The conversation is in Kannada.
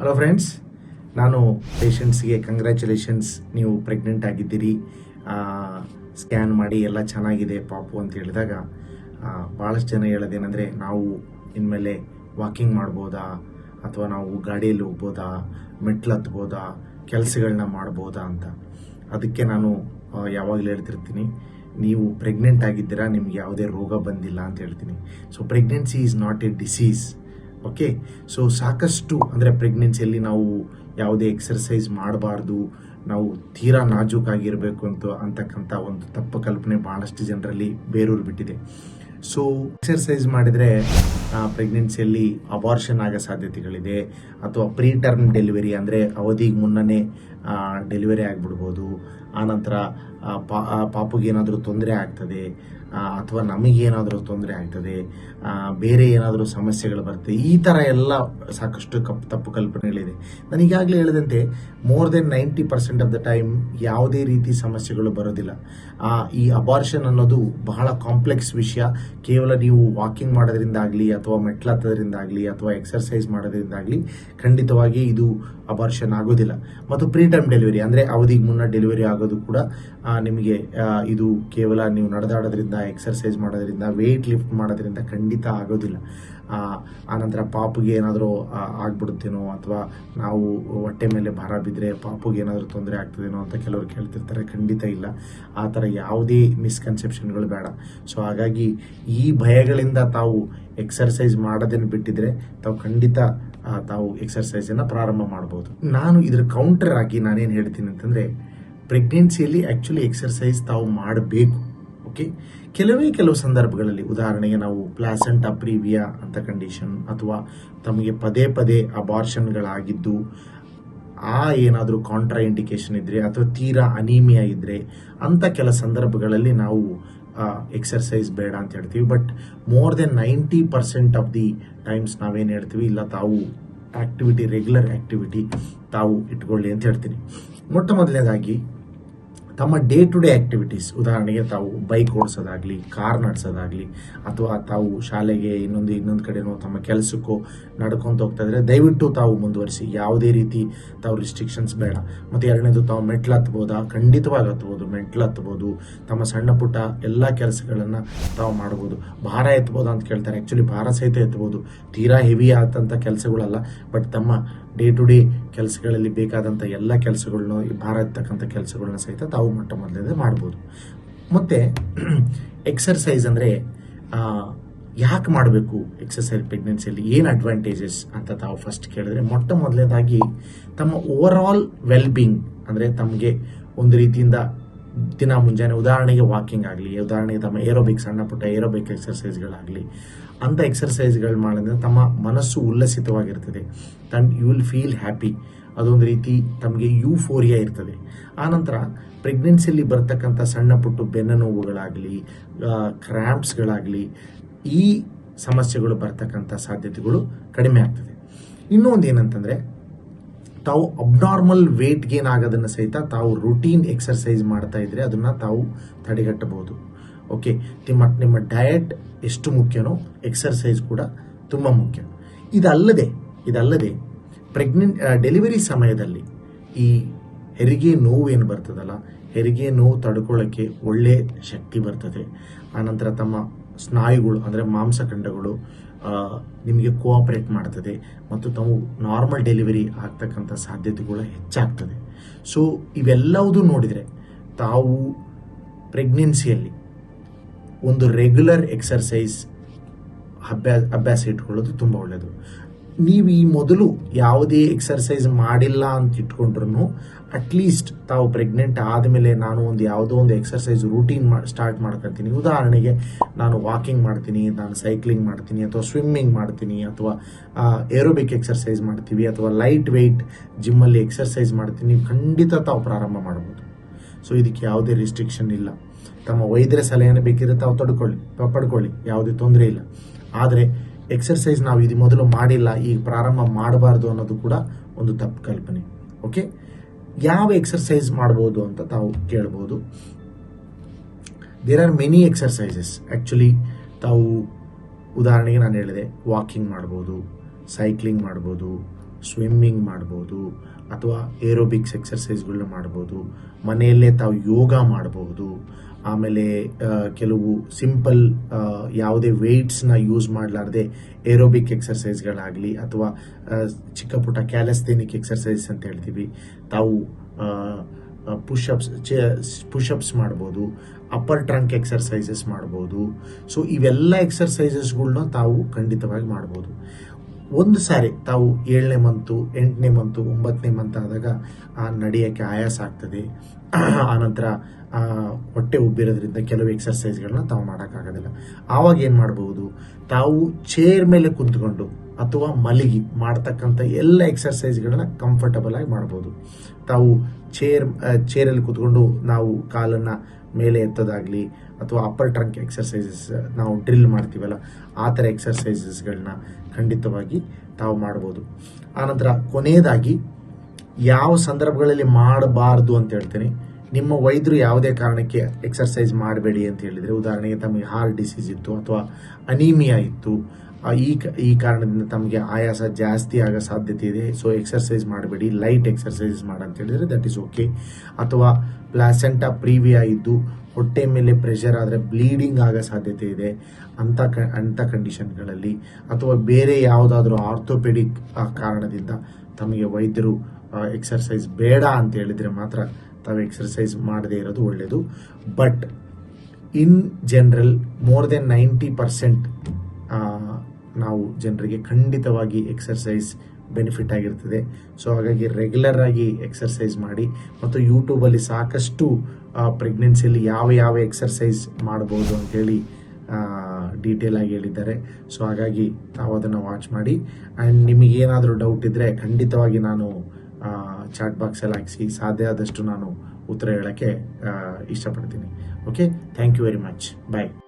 ಹಲೋ ಫ್ರೆಂಡ್ಸ್ ನಾನು ಪೇಷಂಟ್ಸ್ಗೆ ಕಂಗ್ರ್ಯಾಚುಲೇಷನ್ಸ್ ನೀವು ಪ್ರೆಗ್ನೆಂಟ್ ಆಗಿದ್ದೀರಿ. ಸ್ಕ್ಯಾನ್ ಮಾಡಿ ಎಲ್ಲ ಚೆನ್ನಾಗಿದೆ, ಪಾಪು ಅಂತ ಹೇಳಿದಾಗ ಭಾಳಷ್ಟು ಜನ ಹೇಳೋದೇನೆಂದರೆ, ನಾವು ಇನ್ಮೇಲೆ ವಾಕಿಂಗ್ ಮಾಡ್ಬೋದಾ? ಅಥವಾ ನಾವು ಗಾಡಿಯಲ್ಲಿ ಹೋಗ್ಬೋದಾ? ಮೆಟ್ಲು ಹತ್ಬೋದಾ? ಕೆಲಸಗಳನ್ನ ಮಾಡ್ಬೋದಾ ಅಂತ. ಅದಕ್ಕೆ ನಾನು ಯಾವಾಗಲೂ ಹೇಳ್ತಿರ್ತೀನಿ, ನೀವು ಪ್ರೆಗ್ನೆಂಟ್ ಆಗಿದ್ದೀರಾ, ನಿಮ್ಗೆ ಯಾವುದೇ ರೋಗ ಬಂದಿಲ್ಲ ಅಂತ ಹೇಳ್ತೀನಿ. So pregnancy is not a disease okay so ಸಾಕಷ್ಟು ಅಂದರೆ ಪ್ರೆಗ್ನೆನ್ಸಿಯಲ್ಲಿ ನಾವು ಯಾವುದೇ ಎಕ್ಸರ್ಸೈಸ್ ಮಾಡಬಾರ್ದು, ನಾವು ತೀರಾ ನಾಜೂಕಾಗಿರಬೇಕು ಅಂತ, ಅಂತಕ್ಕಂಥ ಒಂದು ತಪ್ಪು ಕಲ್ಪನೆ ಭಾಳಷ್ಟು ಜನರಲ್ಲಿ ಬೇರೂರು ಬಿಟ್ಟಿದೆ. ಸೊ ಎಕ್ಸರ್ಸೈಸ್ ಮಾಡಿದರೆ ಪ್ರೆಗ್ನೆನ್ಸಿಯಲ್ಲಿ ಅಬಾರ್ಷನ್ ಆಗೋ ಸಾಧ್ಯತೆಗಳಿದೆ. ಅಥವಾ ಪ್ರೀ ಟರ್ಮ್ ಡೆಲಿವರಿ ಅಂದರೆ ಅವಧಿಗೆ ಮುನ್ನನೇ ಡೆಲಿವರಿ ಆಗಿಬಿಡ್ಬೋದು. ಆನಂತರ ಪಾ ಪಾಪುಗೇನಾದರೂ ತೊಂದರೆ ಆಗ್ತದೆ ಅಥವಾ ನಮಗೇನಾದರೂ ತೊಂದರೆ ಆಗ್ತದೆ ಬೇರೆ ಏನಾದರೂ ಸಮಸ್ಯೆಗಳು ಬರ್ತದೆ ಈ ಥರ ಎಲ್ಲ ಸಾಕಷ್ಟು ಕಪ್, ತಪ್ಪು ಕಲ್ಪನೆಗಳಿದೆ. ನಾನು ಈಗಾಗಲೇ ಹೇಳಿದಂತೆ more than ninety percent of the time ಯಾವುದೇ ರೀತಿ ಸಮಸ್ಯೆಗಳು ಬರೋದಿಲ್ಲ. ಈ ಅಬಾರ್ಷನ್ ಅನ್ನೋದು ಬಹಳ ಕಾಂಪ್ಲೆಕ್ಸ್ ವಿಷಯ. ಕೇವಲ ನೀವು ವಾಕಿಂಗ್ ಮಾಡೋದ್ರಿಂದಾಗಲಿ ಅಥವಾ ಮೆಟ್ಲತ್ತೋದ್ರಿಂದಾಗಲಿ ಅಥವಾ ಎಕ್ಸರ್ಸೈಸ್ ಮಾಡೋದ್ರಿಂದಾಗಲಿ ಖಂಡಿತವಾಗಿ ಇದು ಅಬಾರ್ಷನ್ ಆಗೋದಿಲ್ಲ. ಮತ್ತು ಪ್ರೀ ಟೈಮ್ ಡೆಲಿವರಿ ಅಂದರೆ ಅವಧಿಗೆ ಮುನ್ನ ಡೆಲಿವರಿ ಆಗೋದು ಕೂಡ ನಿಮಗೆ ಇದು ಕೇವಲ ನೀವು ನಡೆದಾಡೋದ್ರಿಂದ ಎಕ್ಸರ್ಸೈಸ್ ಮಾಡೋದ್ರಿಂದ ವೆಯ್ಟ್ ಲಿಫ್ಟ್ ಮಾಡೋದ್ರಿಂದ ಖಂಡಿತ ಆಗೋದಿಲ್ಲ. ಆನಂತರ ಪಾಪುಗೆ ಏನಾದರೂ ಆಗ್ಬಿಡುತ್ತೇನೋ ಅಥವಾ ನಾವು ಹೊಟ್ಟೆ ಮೇಲೆ ಭಾರ ಬಿದ್ದರೆ ಪಾಪುಗೆ ಏನಾದರೂ ತೊಂದರೆ ಆಗ್ತದೇನೋ ಅಂತ ಕೆಲವರು ಕೇಳ್ತಿರ್ತಾರೆ. ಖಂಡಿತ ಇಲ್ಲ. ಆ ಥರ ಯಾವುದೇ ಮಿಸ್ಕನ್ಸೆಪ್ಷನ್ಗಳು ಬೇಡ. ಸೊ ಹಾಗಾಗಿ ಈ ಭಯಗಳಿಂದ ತಾವು ಎಕ್ಸರ್ಸೈಸ್ ಮಾಡೋದನ್ನು ಬಿಟ್ಟಿದ್ರೆ ತಾವು ಖಂಡಿತ ತಾವು ಎಕ್ಸರ್ಸೈಸನ್ನು ಪ್ರಾರಂಭ ಮಾಡ್ಬೋದು. ನಾನು ಇದ್ರ ಕೌಂಟರ್ ಆಗಿ ನಾನೇನು ಹೇಳ್ತೀನಿ ಅಂತಂದರೆ ಪ್ರೆಗ್ನೆನ್ಸಿಯಲ್ಲಿ ಆ್ಯಕ್ಚುಲಿ ಎಕ್ಸರ್ಸೈಸ್ ತಾವು ಮಾಡಬೇಕು. ಓಕೆ ಕೆಲವೇ ಕೆಲವು ಸಂದರ್ಭಗಳಲ್ಲಿ ಉದಾಹರಣೆಗೆ ನಾವು ಪ್ಲಾಸೆಂಟ್ ಅಪ್ರೀವಿಯಾ ಅಂತ ಕಂಡೀಷನ್ ಅಥವಾ ತಮಗೆ ಪದೇ ಪದೇ ಅಬಾರ್ಷನ್ಗಳಾಗಿದ್ದು, ಆ ಏನಾದರೂ ಕಾಂಟ್ರಾ ಇಂಡಿಕೇಶನ್ ಇದ್ದರೆ ಅಥವಾ ತೀರಾ ಅನೀಮಿಯಾ ಇದ್ದರೆ ಅಂಥ ಕೆಲ ಸಂದರ್ಭಗಳಲ್ಲಿ ನಾವು ಎಕ್ಸರ್ಸೈಸ್ ಬೇಡ ಅಂತ ಹೇಳ್ತೀವಿ. But more than ninety percent of the times ನಾವೇನು ಹೇಳ್ತೀವಿ, ಇಲ್ಲ ತಾವು ಆಕ್ಟಿವಿಟಿ ರೆಗ್ಯುಲರ್ ಆಕ್ಟಿವಿಟಿ ತಾವು ಇಟ್ಕೊಳ್ಳಿ ಅಂತ ಹೇಳ್ತೀನಿ. ಮೊಟ್ಟ ಮೊದಲನೇದಾಗಿ ತಮ್ಮ ಡೇ ಟು ಡೇ ಆಕ್ಟಿವಿಟೀಸ್ ಉದಾಹರಣೆಗೆ ತಾವು ಬೈಕ್ ಓಡಿಸೋದಾಗಲಿ ಕಾರ್ ನಡೆಸೋದಾಗಲಿ, ಅಥವಾ ತಾವು ಶಾಲೆಗೆ ಇನ್ನೊಂದು ಇನ್ನೊಂದು ಕಡೆನೋ ತಮ್ಮ ಕೆಲಸಕ್ಕೋ ನಡ್ಕೊಂತ ಹೋಗ್ತಾ ಇದ್ರೆ, ದಯವಿಟ್ಟು ತಾವು ಮುಂದುವರಿಸಿ. ಯಾವುದೇ ರೀತಿ ತಾವು ರಿಸ್ಟ್ರಿಕ್ಷನ್ಸ್ ಬೇಡ. ಮತ್ತು ಎರಡನೇದು, ತಾವು ಮೆಟ್ಲು ಹತ್ಬೋದಾ? ಖಂಡಿತವಾಗಿ ಹತ್ಬೋದು. ಮೆಟ್ಲು ಹತ್ಬೋದು. ತಮ್ಮ ಸಣ್ಣ ಪುಟ್ಟ ಎಲ್ಲ ಕೆಲಸಗಳನ್ನು ತಾವು ಮಾಡ್ಬೋದು. ಭಾರ ಎತ್ಬೋದಾ ಅಂತ ಕೇಳ್ತಾರೆ. ಆ್ಯಕ್ಚುಲಿ ಭಾರ ಸಹಿತ ಎತ್ಬೋದು. ತೀರಾ ಹೆವಿ ಆದಂಥ ಕೆಲಸಗಳಲ್ಲ ಬಟ್ ತಮ್ಮ ಡೇ ಟು ಡೇ ಕೆಲಸಗಳಲ್ಲಿ ಬೇಕಾದಂಥ ಎಲ್ಲ ಕೆಲಸಗಳನ್ನ ಭಾರತಕ್ಕಂಥ ಕೆಲಸಗಳನ್ನ ಸಹಿತ ತಾವು ಮೊಟ್ಟ ಮೊದಲೇ ಮಾಡ್ಬೋದು. ಮತ್ತು ಎಕ್ಸರ್ಸೈಸ್ ಅಂದರೆ ಯಾಕೆ ಮಾಡಬೇಕು ಎಕ್ಸರ್ಸೈಸ್ ಪ್ರೆಗ್ನೆನ್ಸಿಯಲ್ಲಿ ಏನು ಅಡ್ವಾಂಟೇಜಸ್ ಅಂತ ತಾವು ಫಸ್ಟ್ ಕೇಳಿದ್ರೆ, ಮೊಟ್ಟ ಮೊದಲನೇದಾಗಿ ತಮ್ಮ ಓವರ್ ಆಲ್ ಬೀಂಗ್ ಅಂದರೆ ತಮಗೆ ಒಂದು ರೀತಿಯಿಂದ ದಿನ ಮುಂಜಾನೆ ಉದಾಹರಣೆಗೆ ವಾಕಿಂಗ್ ಆಗಲಿ, ಉದಾಹರಣೆಗೆ ತಮ್ಮ ಏರೋಬಿಕ್ ಸಣ್ಣ ಪುಟ್ಟ ಏರೋಬಿಕ್ ಎಕ್ಸರ್ಸೈಸ್ಗಳಾಗಲಿ ಅಂಥ ಎಕ್ಸರ್ಸೈಸ್ಗಳು ಮಾಡಿದ್ರೆ ತಮ್ಮ ಮನಸ್ಸು ಉಲ್ಲಸಿತವಾಗಿರ್ತದೆ. ತನ್ ಯು ವಿಲ್ ಫೀಲ್ ಹ್ಯಾಪಿ ಅದೊಂದು ರೀತಿ ತಮಗೆ ಯೂಫೋರಿಯಾ ಇರ್ತದೆ. ಆನಂತರ ಪ್ರೆಗ್ನೆನ್ಸಿಯಲ್ಲಿ ಬರ್ತಕ್ಕಂಥ ಸಣ್ಣ ಪುಟ್ಟ ಬೆನ್ನು ನೋವುಗಳಾಗಲಿ ಕ್ರ್ಯಾಂಪ್ಸ್ಗಳಾಗಲಿ ಈ ಸಮಸ್ಯೆಗಳು ಬರ್ತಕ್ಕಂಥ ಸಾಧ್ಯತೆಗಳು ಕಡಿಮೆ ಆಗ್ತದೆ. ಇನ್ನೊಂದು ಏನಂತಂದರೆ ತಾವು ಅಬ್ನಾರ್ಮಲ್ ವೇಟ್ ಗೇನ್ ಆಗೋದನ್ನು ಸಹಿತ ತಾವು ರುಟೀನ್ ಎಕ್ಸರ್ಸೈಸ್ ಮಾಡ್ತಾ ಇದ್ರೆ ಅದನ್ನು ತಾವು ತಡೆಗಟ್ಟಬಹುದು. ಓಕೆ ನಿಮ್ಮ ನಿಮ್ಮ ಡಯಟ್ ಎಷ್ಟು ಮುಖ್ಯನೋ ಎಕ್ಸರ್ಸೈಸ್ ಕೂಡ ತುಂಬ ಮುಖ್ಯ. ಇದಲ್ಲದೆ ಇದಲ್ಲದೆ ಪ್ರೆಗ್ನೆಂಟ್ ಡೆಲಿವರಿ ಸಮಯದಲ್ಲಿ ಈ ಹೆರಿಗೆ ನೋವು ಏನು ಬರ್ತದಲ್ಲ, ಹೆರಿಗೆ ನೋವು ತಡ್ಕೊಳ್ಳೋಕ್ಕೆ ಒಳ್ಳೆ ಶಕ್ತಿ ಬರ್ತದೆ. ಆನಂತರ ತಮ್ಮ ಸ್ನಾಯುಗಳು, ಅಂದರೆ ಮಾಂಸಖಂಡಗಳು ನಿಮಗೆ ಕೋಆಪರೇಟ್ ಮಾಡ್ತದೆ ಮತ್ತು ತಾವು ನಾರ್ಮಲ್ ಡೆಲಿವರಿ ಆಗ್ತಕ್ಕಂಥ ಸಾಧ್ಯತೆಗಳು ಹೆಚ್ಚಾಗ್ತದೆ. ಸೊ ಇವೆಲ್ಲವುದು ನೋಡಿದರೆ ತಾವು ಪ್ರೆಗ್ನೆನ್ಸಿಯಲ್ಲಿ ಒಂದು ರೆಗ್ಯುಲರ್ ಎಕ್ಸರ್ಸೈಸ್ ಅಭ್ಯಾಸ ಅಭ್ಯಾಸ ಇಟ್ಕೊಳ್ಳೋದು ತುಂಬ ಒಳ್ಳೆಯದು ನೀವು ಈ ಮೊದಲು ಯಾವುದೇ ಎಕ್ಸರ್ಸೈಸ್ ಮಾಡಿಲ್ಲ ಅಂತ ಇಟ್ಕೊಂಡ್ರು ಅಟ್ಲೀಸ್ಟ್ ತಾವು ಪ್ರೆಗ್ನೆಂಟ್ ಆದಮೇಲೆ ನಾನು ಒಂದು ಯಾವುದೋ ಒಂದು ಎಕ್ಸರ್ಸೈಸ್ ರೂಟೀನ್ ಮಾ ಸ್ಟಾರ್ಟ್ ಮಾಡ್ಕೊಳ್ತೀನಿ ಉದಾಹರಣೆಗೆ ನಾನು ವಾಕಿಂಗ್ ಮಾಡ್ತೀನಿ, ನಾನು ಸೈಕ್ಲಿಂಗ್ ಮಾಡ್ತೀನಿ, ಅಥವಾ ಸ್ವಿಮ್ಮಿಂಗ್ ಮಾಡ್ತೀನಿ, ಅಥವಾ ಏರೋಬಿಕ್ ಎಕ್ಸರ್ಸೈಸ್ ಮಾಡ್ತೀವಿ, ಅಥವಾ ಲೈಟ್ ವೆಯ್ಟ್ ಜಿಮ್ಮಲ್ಲಿ ಎಕ್ಸರ್ಸೈಸ್ ಮಾಡ್ತೀನಿ. ಖಂಡಿತ ತಾವು ಪ್ರಾರಂಭ ಮಾಡ್ಬೋದು. ಸೊ ಇದಕ್ಕೆ ಯಾವುದೇ ರಿಸ್ಟ್ರಿಕ್ಷನ್ ಇಲ್ಲ. ತಮ್ಮ ವೈದ್ಯರ ಸಲಹೆಯನ್ನು ಬೇಕಿದ್ರೆ ತಾವು ತಡ್ಕೊಳ್ಳಿ ಪಡ್ಕೊಳ್ಳಿ, ಯಾವುದೇ ತೊಂದರೆ ಇಲ್ಲ. ಆದರೆ ಎಕ್ಸರ್ಸೈಸ್ ನಾವು ಇದು ಮೊದಲು ಮಾಡಿಲ್ಲ, ಈಗ ಪ್ರಾರಂಭ ಮಾಡಬಾರ್ದು ಅನ್ನೋದು ಕೂಡ ಒಂದು ತಪ್ಪು ಕಲ್ಪನೆ. ಓಕೆ ಯಾವ ಎಕ್ಸರ್ಸೈಸ್ ಮಾಡ್ಬೋದು ಅಂತ ತಾವು ಕೇಳ್ಬೋದು? There are many exercises actually ತಾವು ಉದಾಹರಣೆಗೆ ನಾನು ಹೇಳಿದೆ ವಾಕಿಂಗ್ ಮಾಡ್ಬೋದು ಸೈಕ್ಲಿಂಗ್ ಮಾಡ್ಬೋದು ಸ್ವಿಮ್ಮಿಂಗ್ ಮಾಡ್ಬೋದು ಅಥವಾ ಏರೋಬಿಕ್ಸ್ ಎಕ್ಸರ್ಸೈಸ್ಗಳನ್ನ ಮಾಡ್ಬೋದು. ಮನೆಯಲ್ಲೇ ತಾವು ಯೋಗ ಮಾಡಬಹುದು ಆಮೇಲೆ ಕೆಲವು ಸಿಂಪಲ್ ಯಾವುದೇ ವೆಯ್ಟ್ಸ್ನ ಯೂಸ್ ಮಾಡಲಾರ್ದೆ ಏರೋಬಿಕ್ ಎಕ್ಸರ್ಸೈಸ್ಗಳಾಗಲಿ ಅಥವಾ ಚಿಕ್ಕ ಪುಟ್ಟ ಕ್ಯಾಲಸ್ಥೆನಿಕ್ ಎಕ್ಸರ್ಸೈಸ್ ಅಂತ ಹೇಳ್ತೀವಿ. ತಾವು ಪುಷಪ್ಸ್ ಪುಷಪ್ಸ್ ಮಾಡ್ಬೋದು, ಅಪ್ಪರ್ ಟ್ರಂಕ್ ಎಕ್ಸರ್ಸೈಸಸ್ ಮಾಡ್ಬೋದು. ಸೊ, ಇವೆಲ್ಲ ಎಕ್ಸರ್ಸೈಸಸ್ಗಳ್ನ ತಾವು ಖಂಡಿತವಾಗಿ ಮಾಡ್ಬೋದು. ಒಂದು ಸಾರಿ ತಾವು ಏಳನೇ ಮಂತು ಎಂಟನೇ ಮಂತು ಒಂಬತ್ತನೇ ಮಂತ್ ಆದಾಗ ಆ, ನಡೆಯೋಕ್ಕೆ ಆಯಾಸ ಆಗ್ತದೆ. ಆನಂತರ ಹೊಟ್ಟೆ ಉಬ್ಬಿರೋದ್ರಿಂದ ಕೆಲವು ಎಕ್ಸರ್ಸೈಸ್ಗಳನ್ನ ತಾವು ಮಾಡೋಕ್ಕಾಗೋದಿಲ್ಲ. ಆವಾಗ ಏನು ಮಾಡ್ಬೋದು ತಾವು ಚೇರ್ ಮೇಲೆ ಕುಂತ್ಕೊಂಡು ಅಥವಾ ಮಲಗಿ ಮಾಡ್ತಕ್ಕಂಥ ಎಲ್ಲ ಎಕ್ಸರ್ಸೈಸ್ಗಳನ್ನ ಕಂಫರ್ಟಬಲ್ ಆಗಿ ಮಾಡ್ಬೋದು ತಾವು ಚೇರ್ ಚೇರಲ್ಲಿ ಕುತ್ಕೊಂಡು ನಾವು ಕಾಲನ್ನು ಮೇಲೆ ಎತ್ತೋದಾಗಲಿ ಅಥವಾ ಅಪ್ಪರ್ ಟ್ರಂಕ್ ಎಕ್ಸರ್ಸೈಸಸ್ ನಾವು ಡ್ರಿಲ್ ಮಾಡ್ತೀವಲ್ಲ ಆ ಥರ ಎಕ್ಸರ್ಸೈಸಸ್ಗಳನ್ನ ಖಂಡಿತವಾಗಿ ತಾವು ಮಾಡ್ಬೋದು. ಆನಂತರ ಕೊನೆಯದಾಗಿ ಯಾವ ಸಂದರ್ಭಗಳಲ್ಲಿ ಮಾಡಬಾರ್ದು ಅಂತ ಹೇಳ್ತೀನಿ. ನಿಮ್ಮ ವೈದ್ಯರು ಯಾವುದೇ ಕಾರಣಕ್ಕೆ ಎಕ್ಸರ್ಸೈಸ್ ಮಾಡಬೇಡಿ ಅಂತ ಹೇಳಿದರೆ, ಉದಾಹರಣೆಗೆ ತಮಗೆ ಹಾರ್ಟ್ ಡಿಸೀಸ್ ಇತ್ತು ಅಥವಾ ಅನೀಮಿಯಾ ಇತ್ತು ಈ ಈ ಕಾರಣದಿಂದ ತಮಗೆ ಆಯಾಸ ಜಾಸ್ತಿ ಆಗೋ ಸಾಧ್ಯತೆ ಇದೆ. ಸೊ ಎಕ್ಸರ್ಸೈಸ್ ಮಾಡಬೇಡಿ. ಲೈಟ್ ಎಕ್ಸರ್ಸೈಸ್ ಹೇಳಿದ್ರೆ ದಟ್ ಈಸ್ ಓಕೆ ಅಥವಾ ಪ್ಲಾಸೆಂಟಾ ಪ್ರೀವಿಯಾ ಇದ್ದು ಹೊಟ್ಟೆ ಮೇಲೆ ಪ್ರೆಷರ್ ಆದರೆ ಬ್ಲೀಡಿಂಗ್ ಆಗೋ ಸಾಧ್ಯತೆ ಇದೆ ಅಂಥ ಕ ಅಂಥ ಕಂಡೀಷನ್ಗಳಲ್ಲಿ ಅಥವಾ ಬೇರೆ ಯಾವುದಾದ್ರೂ ಆರ್ಥೋಪೆಡಿಕ್ ಕಾರಣದಿಂದ ತಮಗೆ ವೈದ್ಯರು ಎಕ್ಸರ್ಸೈಸ್ ಬೇಡ ಅಂತ ಹೇಳಿದರೆ ಮಾತ್ರ ತಾವು ಎಕ್ಸರ್ಸೈಸ್ ಮಾಡದೇ ಇರೋದು ಒಳ್ಳೆಯದು but in general more than ninety percent ನಾವು ಜನರಿಗೆ ಖಂಡಿತವಾಗಿ ಎಕ್ಸರ್ಸೈಸ್ ಬೆನಿಫಿಟ್ ಆಗಿರ್ತದೆ. ಸೊ ಹಾಗಾಗಿ ರೆಗ್ಯುಲರ್ ಆಗಿ ಎಕ್ಸರ್ಸೈಸ್ ಮಾಡಿ ಮತ್ತು ಯೂಟ್ಯೂಬಲ್ಲಿ ಸಾಕಷ್ಟು ಪ್ರೆಗ್ನೆನ್ಸಿಯಲ್ಲಿ ಯಾವ ಯಾವ ಎಕ್ಸರ್ಸೈಸ್ ಮಾಡ್ಬೋದು ಅಂತೇಳಿ ಡೀಟೇಲ್ ಆಗಿ ಹೇಳಿದ್ದಾರೆ. ಸೊ ಹಾಗಾಗಿ ತಾವು ಅದನ್ನು ವಾಚ್ ಮಾಡಿ. ಆ್ಯಂಡ್ ನಿಮಗೇನಾದರೂ ಡೌಟ್ ಇದ್ದರೆ ಖಂಡಿತವಾಗಿ ನಾನು ಚಾಟ್ ಬಾಕ್ಸಲ್ಲಿ ಹಾಕಿಸಿ ಸಾಧ್ಯ ಆದಷ್ಟು ನಾನು ಉತ್ತರ ಹೇಳೋಕ್ಕೆ ಇಷ್ಟಪಡ್ತೀನಿ. Okay thank you very much bye